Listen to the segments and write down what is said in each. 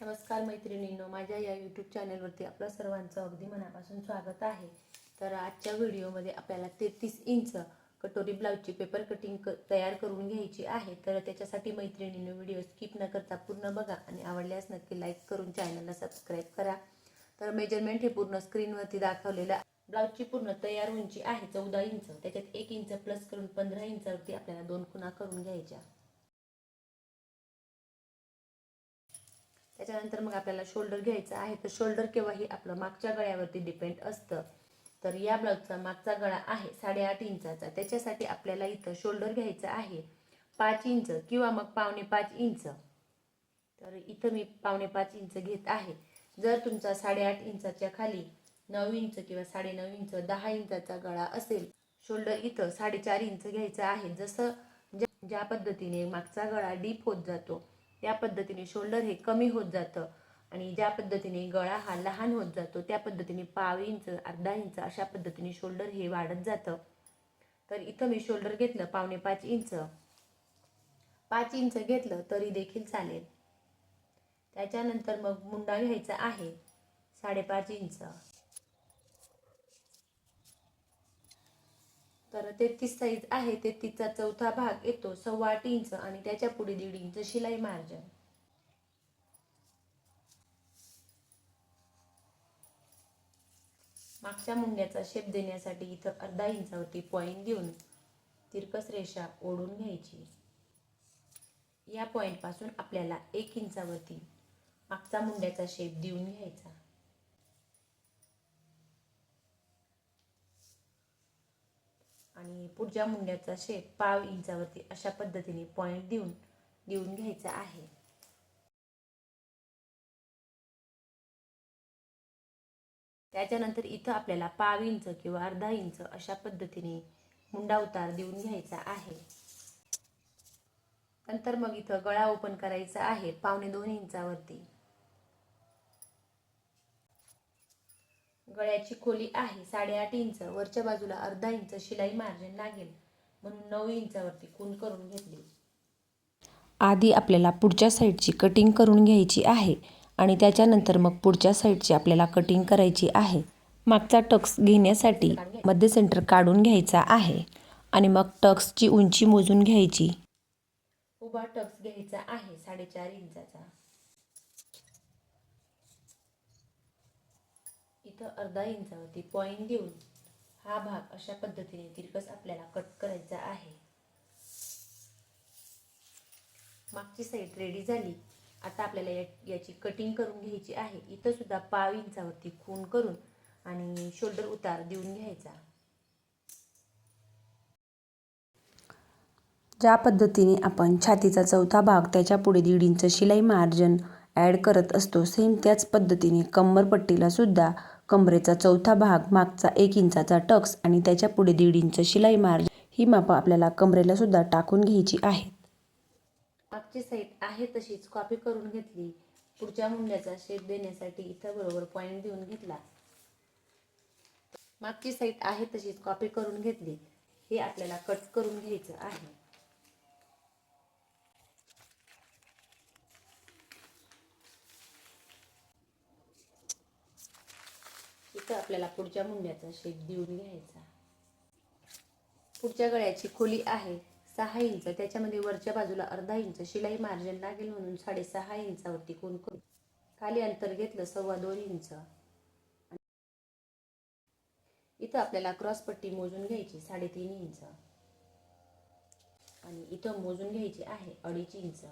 नमस्कार मैत्रिणींनो माझ्या या यूट्यूब चॅनलवरती आपलं सर्वांचं अगदी मनापासून स्वागत आहे. तर आजच्या व्हिडिओमध्ये आपल्याला तेहतीस इंच कटोरी ब्लाऊजची पेपर कटिंग क तयार करून घ्यायची आहे. तर त्याच्यासाठी मैत्रिणींनो व्हिडिओ स्किप न करता पूर्ण बघा आणि आवडल्यास नक्की लाईक करून चॅनलला सबस्क्राईब करा. तर मेजरमेंट हे पूर्ण स्क्रीनवरती दाखवलेलं ब्लाऊजची पूर्ण तयार उंची आहे चौदा इंच. त्याच्यात एक इंच प्लस करून पंधरा इंचावरती आपल्याला दोन खुणा करून घ्यायच्या. त्याच्यानंतर मग आपल्याला शोल्डर घ्यायचं आहे. तर शोल्डर केव्हाही आपलं मागच्या गळ्यावरती डिपेंड असतं. तर या ब्लाऊजचा मागचा गळा आहे साडेआठ इंचाचा. त्याच्यासाठी आपल्याला इथं शोल्डर घ्यायचं आहे पाच इंच किंवा मग पावणे पाच इंच. तर इथं मी पावणे पाच इंच घेत आहे. जर तुमचा साडेआठ इंचाच्या खाली नऊ इंच किंवा साडेनऊ इंच दहा इंचाचा गळा असेल शोल्डर इथं साडेचार इंच घ्यायचं आहे. जसं ज्या पद्धतीने मागचा गळा डीप होत जातो त्या पद्धतीने शोल्डर हे कमी होत जातं. आणि ज्या पद्धतीने गळा हा लहान होत जातो त्या पद्धतीने पाव इंच अर्धा इंच अशा पद्धतीने शोल्डर हे वाढत जातं. तर इथं मी शोल्डर घेतलं पावणे पाच इंच. पाच इंच घेतलं तरी देखील चालेल. त्याच्यानंतर मग मुंडा घ्यायचा आहे साडेपाच इंच. तर तेहतीस साईज आहे तेहतीसचा चौथा भाग येतो सव्वा आठ इंच आणि त्याच्या पुढे दीड इंच शिलाई मार्जिन. मागच्या मुंड्याचा शेप देण्यासाठी इथं अर्धा इंचावरती पॉईंट देऊन तिरकस रेषा ओढून घ्यायची. या पॉईंटपासून आपल्याला एक इंचावरती मागचा मुंड्याचा शेप देऊन घ्यायचा. आणि पुढच्या मुंड्याचा शेप पाव इंचावरती अशा पद्धतीने पॉईंट देऊन देऊन घ्यायचा आहे. त्याच्यानंतर इथं आपल्याला पाव इंच किंवा अर्धा इंच अशा पद्धतीने मुंडा उतार देऊन घ्यायचा आहे. नंतर मग इथं गळा ओपन करायचा आहे पावणे दोन इंचावरती. गळ्याची खोली आहे साडेआठ इंच वरच्या बाजूला अर्धा इंच शिलाई मार्जिन लागेल. म्हणून नऊ इंचावरती खून करून घेतली. आधी आपल्याला पुढच्या साईडची कटिंग करून घ्यायची आहे आणि त्याच्यानंतर मग पुढच्या साईडची आपल्याला कटिंग करायची आहे. मागचा टक्स घेण्यासाठी मध्य सेंटर काढून घ्यायचा आहे आणि मग टक्सची उंची मोजून घ्यायची. उभा टक्स घ्यायचा आहे साडेचार इंचाचा. इथं अर्धा इंचावरती पॉईंट देऊन हा भाग अशा पद्धतीने तिरकस आपल्याला कट करायचा आहे. मागची साईड रेडी झाली. आता आपल्याला याची कटिंग करून घ्यायची आहे. इथं सुद्धा पाव इंचावरती खून करून आणि शोल्डर उतार देऊन घ्यायचा. ज्या पद्धतीने आपण छातीचा चौथा भाग त्याच्या पुढे दीड इंच शिलाई मार्जन ॲड करत असतो सेम त्याच पद्धतीने कंबरपट्टीला सुद्धा कमरेचा चौथा भाग मागचा एक इंचाचा टक्स आणि त्याच्या पुढे दीड इंच शिलाई मार्जिन ही मापं आपल्याला कमरेला सुद्धा टाकून घ्यायची आहेत मागची साईड आहे तशीच. कॉपी करून घेतली. पुढच्या मुंड्याचा शेप देण्यासाठी इथं बरोबर पॉईंट देऊन घेतला. मागची साईड आहे तशीच. कॉपी करून घेतली. हे आपल्याला कट करून घ्यायचं आहे. इथं आपल्याला पुढच्या मुंड्याचा शेप देऊन घ्यायचा. पुढच्या गळ्याची खोली आहे सहा इंच. त्याच्यामध्ये वरच्या बाजूला अर्धा इंच. शिलाई मार्जिन लागेल म्हणून साडेसहा इंचावरती कोण करू? खाली अंतर घेतलं सव्वा दोन इंच. इथं आपल्याला क्रॉस पट्टी मोजून घ्यायची साडेतीन इंच. आणि इथं मोजून घ्यायची आहे अडीच इंच.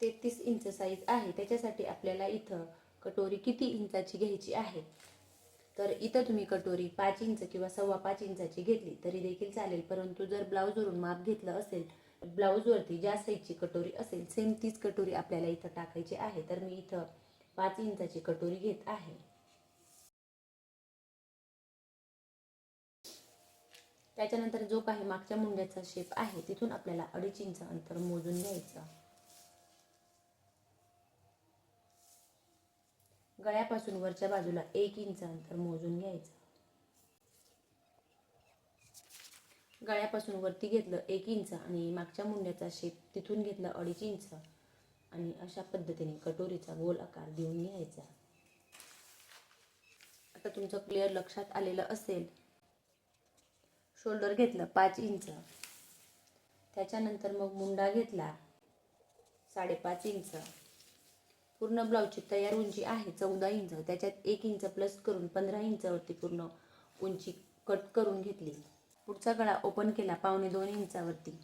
तेहतीस इंच साईज आहे. त्याच्यासाठी आपल्याला इथं कटोरी किती इंचाची घ्यायची आहे? तर इथं तुम्ही कटोरी पाच इंच किंवा सव्वा पाच इंचाची घेतली तरी देखील चालेल. परंतु जर ब्लाऊजवरून माप घेतलं असेल ब्लाऊजवरती ज्या साईजची कटोरी असेल सेम तीच कटोरी आपल्याला इथं टाकायची आहे. तर मी इथं पाच इंचाची कटोरी घेत आहे. त्याच्यानंतर जो काही मागच्या मुंड्याचा शेप आहे तिथून आपल्याला अडीच इंच अंतर मोजून घ्यायचं. गळ्यापासून वरच्या बाजूला एक इंच अंतर मोजून घ्यायचं. गळ्यापासून वरती घेतलं एक इंच आणि मागच्या मुंड्याचा शेप तिथून घेतला अडीच इंच आणि अशा पद्धतीने कटोरीचा गोल आकार देऊन घ्यायचा. आता तुमचं क्लिअर लक्षात आलेलं असेल. शोल्डर घेतलं पाच इंच. त्याच्यानंतर मग मुंडा घेतला साडेपाच इंच. पूर्ण ब्लाऊजची तयार उंची आहे चौदा इंच. त्याच्यात एक इंच प्लस करून पंधरा इंचावरती पूर्ण उंची कट करून घेतली. पुढचा गळा ओपन केला पावणे दोन इंचावरती.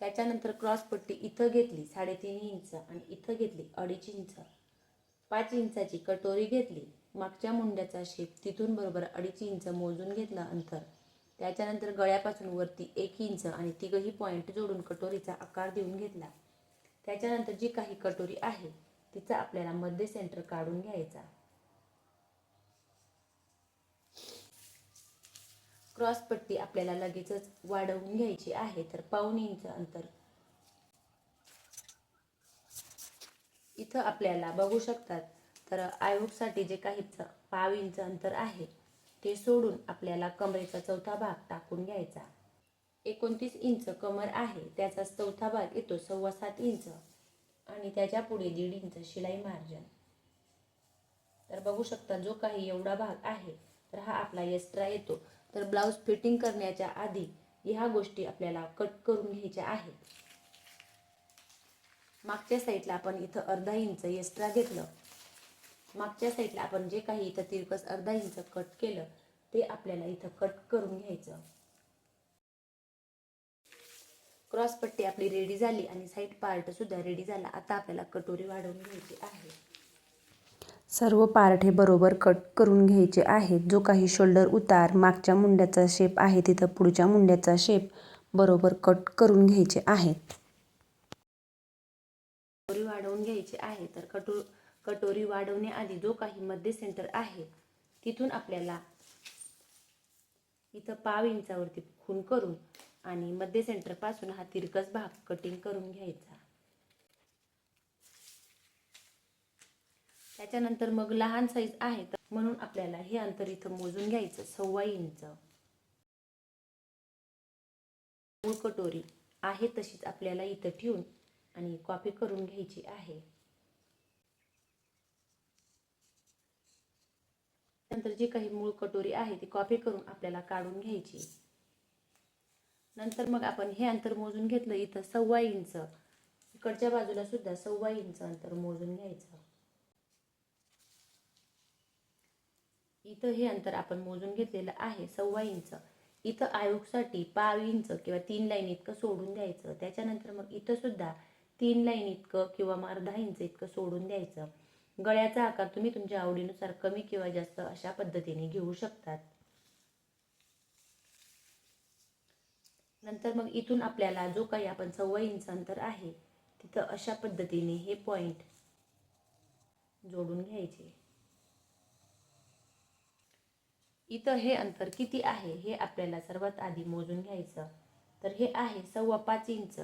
त्याच्यानंतर क्रॉस पट्टी इथं घेतली साडेतीन इंच आणि इथं घेतली अडीच इंच. पाच इंचाची कटोरी घेतली. मागच्या मुंड्याचा शेप तिथून बरोबर अडीच इंच मोजून घेतला अंतर. त्याच्यानंतर गळ्यापासून वरती एक इंच आणि तिघही पॉईंट जोडून कटोरीचा आकार देऊन घेतला. त्याच्यानंतर जी काही कटोरी आहे तिचा आपल्याला मध्य सेंटर काढून घ्यायचा. क्रॉस पट्टी आपल्याला लगेचच वाढवून घ्यायची आहे तर पाऊण इंच अंतर. इथं आपल्याला बघू शकतात तर आयोगसाठी जे काही पाव इंच अंतर आहे ते सोडून आपल्याला कमरेचा चौथा भाग टाकून घ्यायचा. एकोणतीस इंच कमर आहे. त्याचा चौथा भाग येतो सव्वा सात इंच आणि त्याच्या पुढे दीड इंच शिलाई मार्जन तर बघू शकता जो काही एवढा भाग आहे तर हा आपला एक्स्ट्रा येतो. तर ब्लाऊज फिटिंग करण्याच्या आधी ह्या गोष्टी आपल्याला कट करून घ्यायच्या आहेत. मागच्या साईडला आपण इथं अर्धा इंच एक्स्ट्रा घेतलं. मागच्या साईडला आपण जे काही इथं तिरकस अर्धा इंच कट केलं ते आपल्याला इथं कट करून घ्यायचं. क्रॉस पट्टी आपली रेडी झाली आणि साईड पार्ट सुद्धा रेडी झाला. आता आपल्याला कटोरी वाढवून घ्यायची आहे. सर्व पार्ट हे बरोबर कट करून घ्यायचे आहेत. जो काही शोल्डर उतार मागच्या मुंड्याचा शेप आहे तिथं पुढच्या मुंड्याचा शेप बरोबर कट करून घ्यायचे आहेत. कटोरी वाढवून घ्यायची आहे. तर कटो कटोरी वाढवण्याआधी जो काही मध्य सेंटर आहे तिथून आपल्याला इथं पाव इंचावरती खून करून आणि मध्य सेंटरपासून हा तिरकस भाग कटिंग करून घ्यायचा. त्याच्यानंतर मग लहान साईज आहे तर म्हणून आपल्याला हे अंतर इथं मोजून घ्यायचं सव्वा इंच. मूळ कटोरी आहे तशीच आपल्याला इथं ठेवून आणि कॉपी करून घ्यायची आहे. नंतर जी काही मूळ कटोरी आहे ती कॉपी करून आपल्याला काढून घ्यायची. नंतर मग आपण हे अंतर मोजून घेतलं इथं सव्वा इंच. इकडच्या बाजूला सुद्धा सव्वा इंच अंतर मोजून घ्यायचं. इथं हे अंतर आपण मोजून घेतलेलं आहे सव्वा इंच. इथं आयोगसाठी पाव इंच किंवा तीन लाईन इतकं सोडून द्यायचं त्याच्यानंतर मग इथं सुद्धा तीन लाईन इतकं किंवा मग अर्धा इंच इतकं सोडून द्यायचं गळ्याचा आकार तुम्ही तुमच्या आवडीनुसार कमी किंवा जास्त अशा पद्धतीने घेऊ शकतात. नंतर मग इथून आपल्याला जो काही आपण सव्वा इंच अंतर आहे तिथं अशा पद्धतीने हे पॉईंट जोडून घ्यायचे. इथं हे अंतर किती आहे हे आपल्याला सर्वात आधी मोजून घ्यायचं. तर हे आहे सव्वा पाच इंच.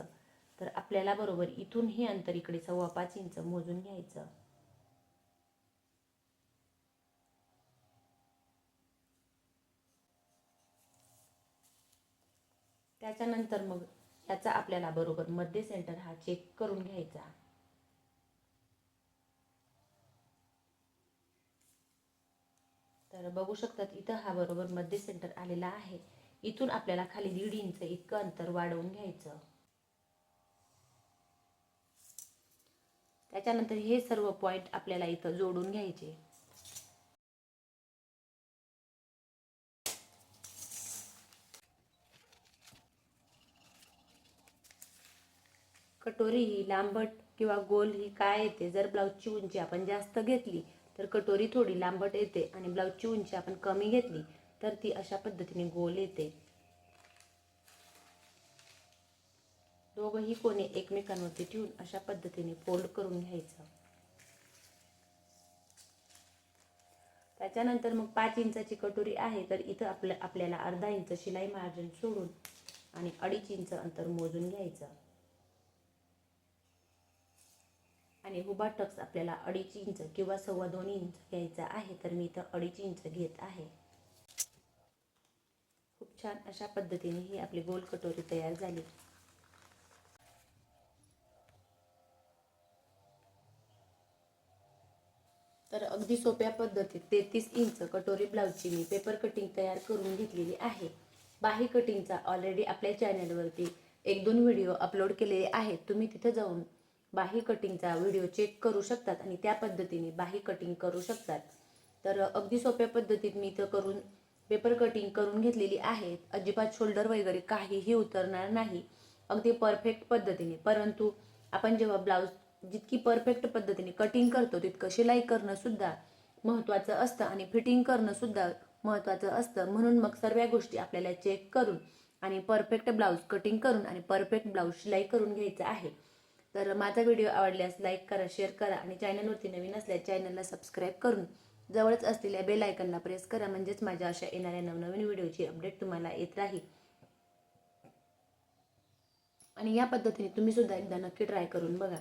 तर आपल्याला बरोबर इथून हे अंतर इकडे सव्वा पाच इंच मोजून घ्यायचं. त्याच्यानंतर मग याचा आपल्याला बरोबर मध्य सेंटर हा चेक करून घ्यायचा. तर बघू शकतात इथं हा बरोबर मध्य सेंटर आलेला आहे. इथून आपल्याला खाली दीड इंच इतकं अंतर वाढवून घ्यायचं. त्याच्यानंतर हे सर्व पॉइंट आपल्याला इथं जोडून घ्यायचे. कटोरी ही लांबट किंवा गोल ही काय येते? जर ब्लाऊजची उंची आपण जास्त घेतली तर कटोरी थोडी लांबट येते आणि ब्लाऊजची उंची आपण कमी घेतली तर ती अशा पद्धतीने गोल येते. दोघंही कोणी एकमेकांवरती ठेवून अशा पद्धतीने फोल्ड करून घ्यायचं. त्याच्यानंतर मग पाच इंचाची कटोरी आहे तर इथं आपल्या आपल्याला अर्धा इंच शिलाई मार्जिन सोडून आणि अडीच इंच अंतर मोजून घ्यायचं. आणि हुबा टक्स आपल्याला अडीच इंच किंवा सव्वा दोन इंच घ्यायचा आहे तर मी इथं अडीच इंच घेत आहे. खूप छान अशा पद्धतीने ही आपली गोल कटोरी तयार झाली. तर अगदी सोप्या पद्धतीत तेहतीस इंच कटोरी ब्लाऊजची मी पेपर कटिंग तयार करून घेतलेली आहे. बाही कटिंगचा ऑलरेडी आपल्या चॅनलवरती एक दोन व्हिडिओ अपलोड केलेले आहेत. तुम्ही तिथं जाऊन बाही कटिंगचा व्हिडिओ चेक करू शकतात आणि त्या पद्धतीने बाही कटिंग करू शकतात. तर अगदी सोप्या पद्धतीत मी इथं करून पेपर कटिंग करून घेतलेली आहे. अजिबात शोल्डर वगैरे काहीही उतरणार नाही. अगदी परफेक्ट पद्धतीने. परंतु आपण जेव्हा ब्लाऊज जितकी परफेक्ट पद्धतीने कटिंग करतो तितकं शिलाई करणंसुद्धा महत्त्वाचं असतं आणि फिटिंग करणंसुद्धा महत्त्वाचं असतं. म्हणून मग सर्व गोष्टी आपल्याला चेक करून आणि परफेक्ट ब्लाऊज कटिंग करून आणि परफेक्ट ब्लाऊज शिलाई करून घ्यायचं आहे. तर माझा व्हिडिओ आवडल्यास लाईक करा शेअर करा आणि चॅनलवरती नवीन असल्यास चॅनलला सबस्क्राईब करून जवळच असलेल्या बेल आयकनला प्रेस करा म्हणजेच माझ्या अशा येणाऱ्या नवनवीन व्हिडिओची अपडेट तुम्हाला येत राहील. आणि या पद्धतीने तुम्ही सुद्धा एकदा नक्की ट्राय करून बघा.